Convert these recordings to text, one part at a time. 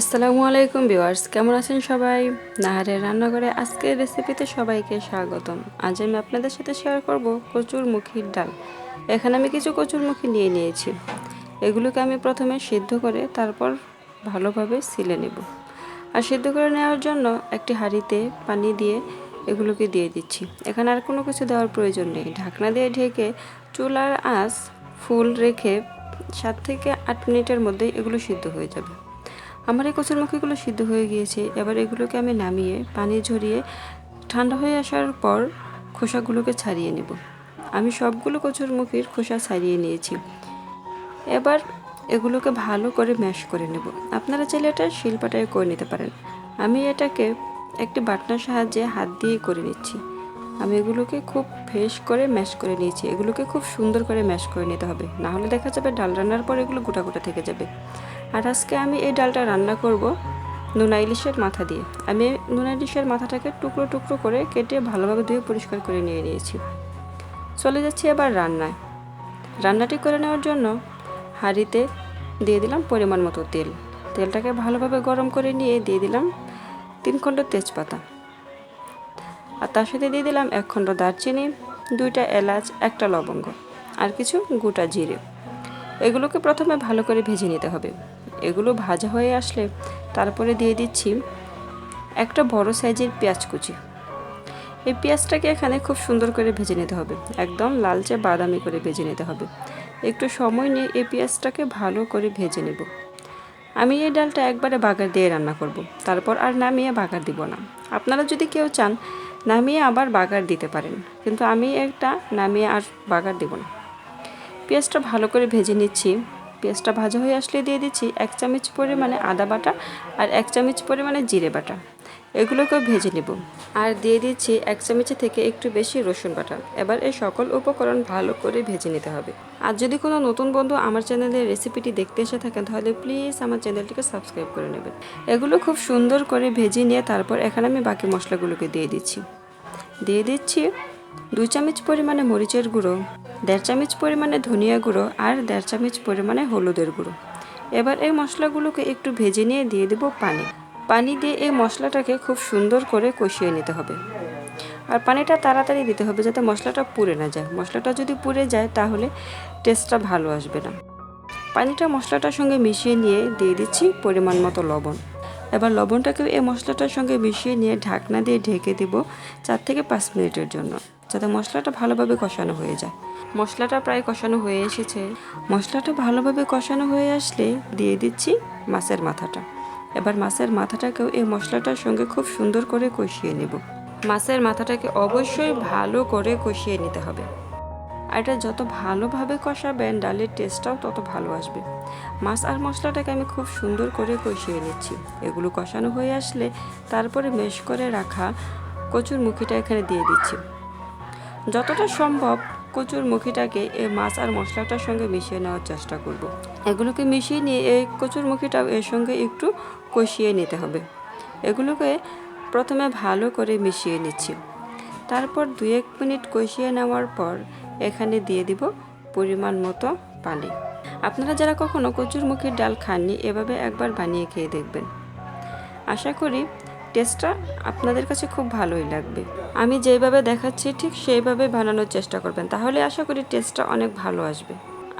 আসসালামু আলাইকুম ভিউয়ার্স, কেমন আছেন সবাই? নাহারের রান্নাঘরে আজকের রেসিপিতে সবাইকে স্বাগতম। আজ আমি আপনাদের সাথে শেয়ার করব কচুর মুখির ডাল। এখানে আমি কিছু কচুর মুখি নিয়ে নিয়েছি। এগুলোকে আমি প্রথমে সিদ্ধ করে তারপর ভালোভাবে সিলে নেব। আর সিদ্ধ করে নেওয়ার জন্য একটি হাঁড়িতে পানি দিয়ে এগুলোকে দিয়ে দিচ্ছি। এখানে আর কোনো কিছু দেওয়ার প্রয়োজন নেই। ঢাকনা দিয়ে ঢেকে চুলার আঁচ ফুল রেখে সাত থেকে আট মিনিটের মধ্যেই এগুলো সিদ্ধ হয়ে যাবে। আমার এই কচুরমুখিগুলো সিদ্ধ হয়ে গিয়েছে। এবার এগুলোকে আমি নামিয়ে, পানি ঝরিয়ে, ঠান্ডা হয়ে আসার পর খোসাগুলোকে ছাড়িয়ে নেব। আমি সবগুলো কচুরমুখির খোসা ছাড়িয়ে নিয়েছি। এবার এগুলোকে ভালো করে ম্যাশ করে নেব। আপনারা চাইলে এটা শিলপাটায় করে নিতে পারেন। আমি এটাকে একটি বাটনার সাহায্যে হাত দিয়ে করে নিচ্ছি। আমি এগুলোকে খুব ফ্রেশ করে ম্যাশ করে নিয়েছি। এগুলোকে খুব সুন্দর করে ম্যাশ করে নিতে হবে। না হলে দেখা যাবে ডাল রান্নার পর এগুলো গোটা গোটা থেকে যাবে। আর আজকে আমি এই ডালটা রান্না করব নুনা ইলিশের মাথা দিয়ে। আমি নুনা ইলিশের মাথাটাকে টুকরো টুকরো করে কেটে ভালোভাবে ধুয়ে পরিষ্কার করে নিয়ে নিয়েছি। চলে যাচ্ছি এবার রান্নায়। রান্নাটি করে নেওয়ার জন্য হাঁড়িতে দিয়ে দিলাম পরিমাণ মতো তেল। তেলটাকে ভালোভাবে গরম করে নিয়ে দিয়ে দিলাম তিন খণ্ড তেজপাতা। আর তার সাথে দিয়ে দিলাম এক খণ্ড দারচিনি, দুইটা এলাচ, একটা লবঙ্গ আর কিছু গোটা জিরে। এগুলোকে প্রথমে ভালো করে ভেজে নিতে হবে। এগুলো ভাজা হয়ে আসলে তারপরে দিয়ে দিচ্ছি একটা বড় সাইজের পেঁয়াজ কুচি। এই পেঁয়াজটাকে এখানে খুব সুন্দর করে ভেজে নিতে হবে। একদম লালচে বাদামি করে ভেজে নিতে হবে। একটু সময় নিয়ে এই পেঁয়াজটাকে ভালো করে ভেজে নেব। আমি এই ডালটা একবারে বাগার দিয়ে রান্না করব। তারপর আর নামিয়ে বাগার দিব না। আপনারা যদি কেউ চান, নামিয়ে আবার বাগার দিতে পারেন। কিন্তু আমি একটা নামিয়ে আর বাগার দেব না। পেঁয়াজটা ভালো করে ভেজে নিচ্ছি। পেঁয়াজটা ভাজা হয়ে আসলে দিয়ে দিচ্ছি এক চামচ পরিমাণে আদা বাটা আর এক চামচ পরিমাণে জিরে বাটা। এগুলোকেও ভেজে নেব। আর দিয়ে দিচ্ছি এক চামচের থেকে একটু বেশি রসুন বাটা। এবার এই সকল উপকরণ ভালো করে ভেজে নিতে হবে। আর যদি কোনো নতুন বন্ধু আমার চ্যানেলের রেসিপিটি দেখতে এসে থাকেন, তাহলে প্লিজ আমার চ্যানেলটিকে সাবস্ক্রাইব করে নেবেন। এগুলো খুব সুন্দর করে ভেজে নিয়ে তারপর এখানে আমি বাকি মশলাগুলোকে দিয়ে দিচ্ছি। দিয়ে দিচ্ছি দুই চামচ পরিমাণে মরিচের গুঁড়ো। দেড় চামচ পরিমাণে ধনিয়া গুঁড়ো আর দেড় চামচ পরিমাণে হলুদের গুঁড়ো। এবার এই মশলাগুলোকে একটু ভেজে নিয়ে দিয়ে দেব পানি। পানি দিয়ে এই মশলাটাকে খুব সুন্দর করে কষিয়ে নিতে হবে। আর পানিটা তাড়াতাড়ি দিতে হবে যাতে মশলাটা পুড়ে না যায়। মশলাটা যদি পুড়ে যায় তাহলে টেস্টটা ভালো আসবে না। পানিটা মশলাটার সঙ্গে মিশিয়ে নিয়ে দিয়ে দিচ্ছি পরিমাণ মতো লবণ। এবার লবণটাকে এই মশলাটার সঙ্গে মিশিয়ে নিয়ে ঢাকনা দিয়ে ঢেকে দেব চার থেকে পাঁচ মিনিটের জন্য। যাতে মশলাটা ভালোভাবে কষানো হয়ে যায়। মশলাটা প্রায় কষানো হয়ে এসেছে। মশলাটা ভালোভাবে কষানো হয়ে আসলে দিয়ে দিচ্ছি মাছের মাথাটা। এবার মাছের মাথাটাকেও এই মশলাটার সঙ্গে খুব সুন্দর করে কষিয়ে নেব। মাছের মাথাটাকে অবশ্যই ভালো করে কষিয়ে নিতে হবে। আর এটা যত ভালোভাবে কষাবেন, ডালের টেস্টটাও তত ভালো আসবে। মাছ আর মশলাটাকে আমি খুব সুন্দর করে কষিয়ে নিচ্ছি। এগুলো কষানো হয়ে আসলে তারপরে মেশ করে রাখা কচুর মুখিটা এখানে দিয়ে দিচ্ছি। যতটা সম্ভব কচুর মুখিটাকে এই মাছ আর মশলাটার সঙ্গে মিশিয়ে নেওয়ার চেষ্টা করব। এগুলোকে মিশিয়ে নিয়ে এই কচুর মুখিটাও এর সঙ্গে একটু কষিয়ে নিতে হবে। এগুলোকে প্রথমে ভালো করে মিশিয়ে নিচ্ছি। তারপর দু এক মিনিট কষিয়ে নেওয়ার পর এখানে দিয়ে দিব পরিমাণ মতো পানি। আপনারা যারা কখনো কচুর মুখির ডাল খাননি, এভাবে একবার বানিয়ে খেয়ে দেখবেন। আশা করি টেস্টটা আপনাদের কাছে খুব ভালোই লাগবে। আমি যেভাবে দেখাচ্ছি, ঠিক সেইভাবে বানানোর চেষ্টা করবেন। তাহলে আশা করি টেস্টটা অনেক ভালো আসবে।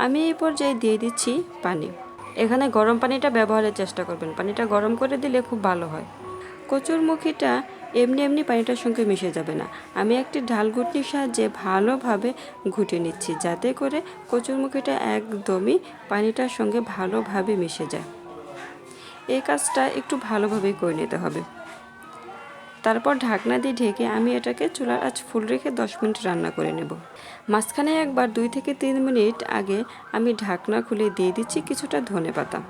আমি এই পর্যায়ে দিয়ে দিচ্ছি পানি। এখানে গরম পানিটা ব্যবহারের চেষ্টা করবেন। পানিটা গরম করে দিলে খুব ভালো হয়। কচুর মুখিটা এমনি এমনি পানিটার সঙ্গে মিশে যাবে না। আমি একটি ঢাল ঘুটনির সাহায্যে ভালোভাবে ঘুটে নিচ্ছি, যাতে করে কচুর মুখিটা একদমই পানিটার সঙ্গে ভালোভাবে মিশে যায়। এই কাজটা একটু ভালোভাবেই করে নিতে হবে। তারপর ঢাকনা দিয়ে ঢেকে আমি এটাকে চুলার আঁচ ফুল রেখে দশ মিনিট রান্না করে নেব। মাঝখানে একবার দুই থেকে তিন মিনিট আগে আমি ঢাকনা খুলে দিয়ে দিচ্ছি কিছুটা ধনে পাতা।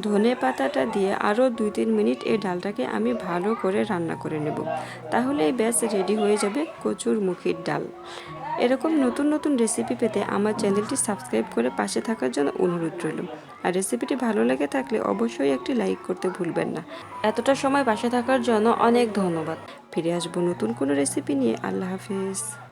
ধনে পাতাটা দিয়ে আরও দুই তিন মিনিট এই ডালটাকে আমি ভালো করে রান্না করে নেব। তাহলে এই ব্যাস রেডি হয়ে যাবে কচুর মুখির ডাল। এরকম নতুন নতুন রেসিপি পেতে আমার চ্যানেলটি সাবস্ক্রাইব করে পাশে থাকার জন্য অনুরোধ রইল। আর রেসিপিটি ভালো লেগে থাকলে অবশ্যই একটি লাইক করতে ভুলবেন না। এতটা সময় পাশে থাকার জন্য অনেক ধন্যবাদ। ফিরে আসব নতুন কোনো রেসিপি নিয়ে। আল্লাহ হাফিজ।